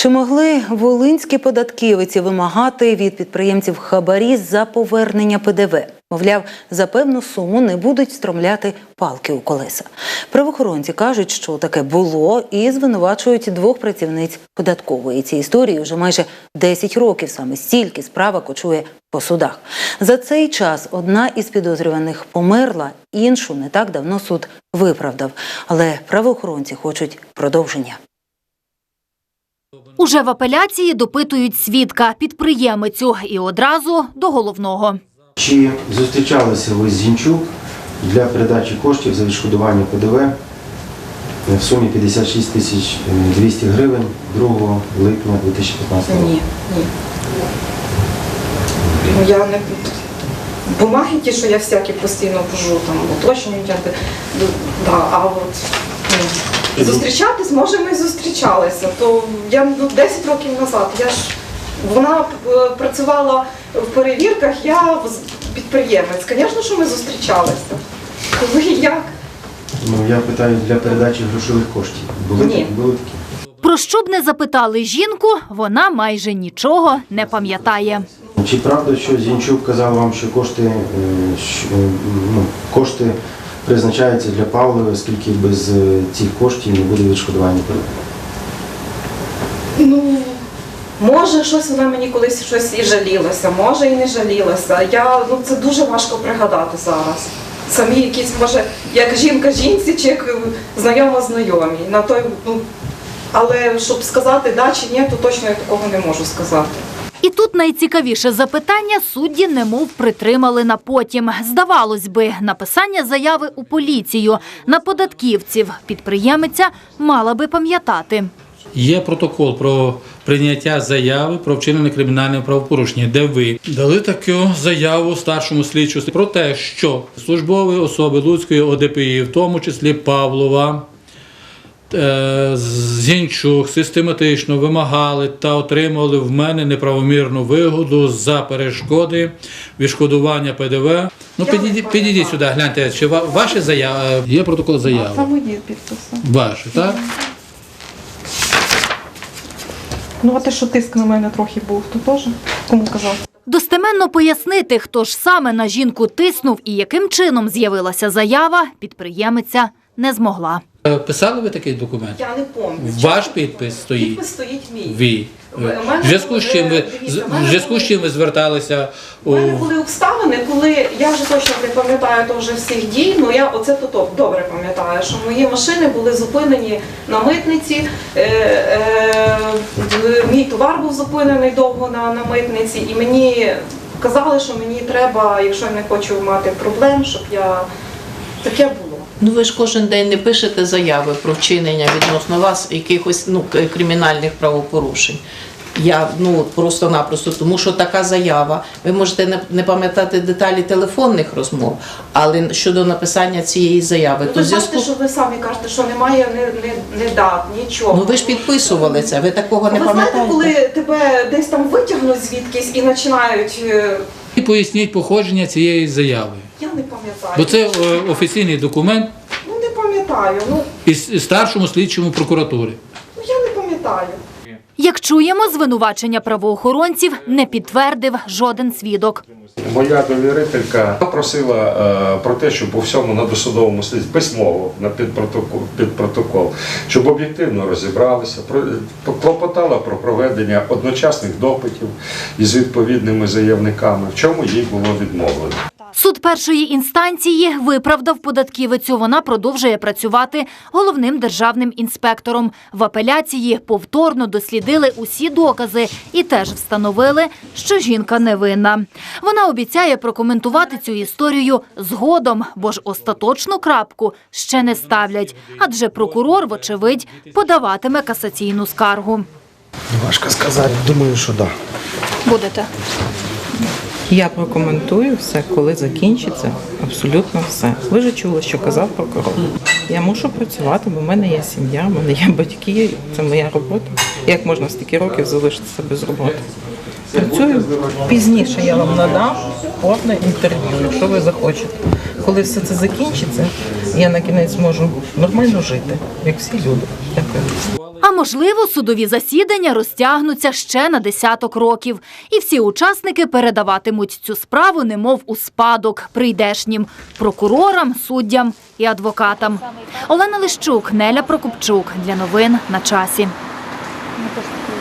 Чи могли волинські податківиці вимагати від підприємців хабарі за повернення ПДВ? Мовляв, за певну суму не будуть встромляти палки у колеса. Правоохоронці кажуть, що таке було, і звинувачують двох працівниць податкової. Ці історії вже майже 10 років саме стільки справа кочує по судах. За цей час одна із підозрюваних померла, іншу не так давно суд виправдав. Але правоохоронці хочуть продовження. Уже в апеляції допитують свідка підприємицю і одразу до головного. Чи зустрічалися ви з Зінчук для передачі коштів за відшкодування ПДВ в сумі 56 тисяч 200 гривень 2 липня 2015 року? Ні, ні. Ну, я не бумаги ті, що я всякі постійно вожу, там ну, да, а от ні. Зустрічатись, може, ми зустрічалися. То я ну, 10 років назад. Я ж вона е, працювала в перевірках, я з- підприємець. Звісно, що ми зустрічалися. Коли і як? Ну, я питаю для передачі грошових коштів. Були, Ні. були такі? Про що б не запитали жінку, вона майже нічого не пам'ятає. Чи правда, що Зінчук казав вам, що кошти, е, що, е, ну, кошти призначаються для Павлова, оскільки без е, цих коштів не буде відшкодування? Ну, може, щось вона мені колись щось і жалілася, може і не жалілася. Я, ну, це дуже важко пригадати зараз. Самі якісь, може, як жінка жінці, чи як е, знайома знайомій. На той, ну, але щоб сказати да чи ні, то точно я такого не можу сказати. І тут найцікавіше запитання судді немов притримали на потім. Здавалось би, написання заяви у поліцію на податківців підприємиця мала би пам'ятати. Є протокол про прийняття заяви про вчинене кримінальне правопорушення, де ви дали таку заяву старшому слідчу про те, що службові особи Луцької ОДПІ, в тому числі Павлова, Зінчук, систематично вимагали та отримували в мене неправомірну вигоду за перешкоди відшкодування ПДВ. Ну підійдіть, підійдіть сюди, гляньте, чи ва- ваші заяви є протокол заяви? мої підписи. Ваші, так? Ну, а те, що тиск на мене трохи був, то теж кому казав? Достеменно пояснити, хто ж саме на жінку тиснув і яким чином з'явилася заява, підприємиця не змогла. Е, Писали ви такий документ? Я не пам'ятаю. Ваш підпис стоїть. Підпис стоїть мій. Ви. У В зв'язку з чим ви в зв'язку з чим ви зверталися У мене були обставини, коли я вже точно не пам'ятаю то вже всіх дій, але я оце то топ добре пам'ятаю, що мої машини були зупинені на митниці. Е, е, мій товар був зупинений довго на, на митниці, і мені казали, що мені треба, якщо я не хочу мати проблем, щоб я таке було. Ну ви ж кожен день не пишете заяви про вчинення відносно вас якихось ну, кримінальних правопорушень. Я ну просто-напросто, тому що така заява. Ви можете не, пам'ятати деталі телефонних розмов, але щодо написання цієї заяви, Ну, то зв'язку. що ви самі кажете, що немає не, не, не дат, нічого. Ну ви ж підписували це, ви такого не Ви знаєте, коли тебе десь там витягнуть звідкись і починають. І поясніть походження цієї заяви. Я не пам'ятаю. Бо це е, офіційний документ Ну не пам'ятаю. Ну, із старшому слідчому прокуратури. ну я не пам'ятаю. Як чуємо, звинувачення правоохоронців не підтвердив жоден свідок. Моя довірителька просила е, про те, щоб у всьому на досудовому слідстві письмово на під протокол, щоб об'єктивно розібралися, про, клопотала про проведення одночасних допитів із відповідними заявниками, в чому їй було відмовлено. Суд першої інстанції виправдав податківицю. Вона продовжує працювати головним державним інспектором. В апеляції повторно дослідили усі докази і теж встановили, що жінка невинна. Вона обіцяє прокоментувати цю історію згодом, бо ж остаточну крапку ще не ставлять. Адже прокурор, вочевидь, подаватиме касаційну скаргу. Важко сказати, думаю, що так. Да. Будете. Я прокоментую все, коли закінчиться. Абсолютно все. Ви ж чули, що казав прокурор. Я мушу працювати, бо в мене є сім'я, в мене є батьки, це моя робота. Як можна стільки років залишитися без роботи? Працюю пізніше. Я вам надам повне інтерв'ю, якщо ви захочете. Коли все це закінчиться, я на кінець зможу нормально жити, як всі люди. Дякую. Можливо, судові засідання розтягнуться ще на десяток років, і всі учасники передаватимуть цю справу, немов у спадок прийдешнім прокурорам, суддям і адвокатам. Олена Лищук, Неля Прокупчук для новин на часі.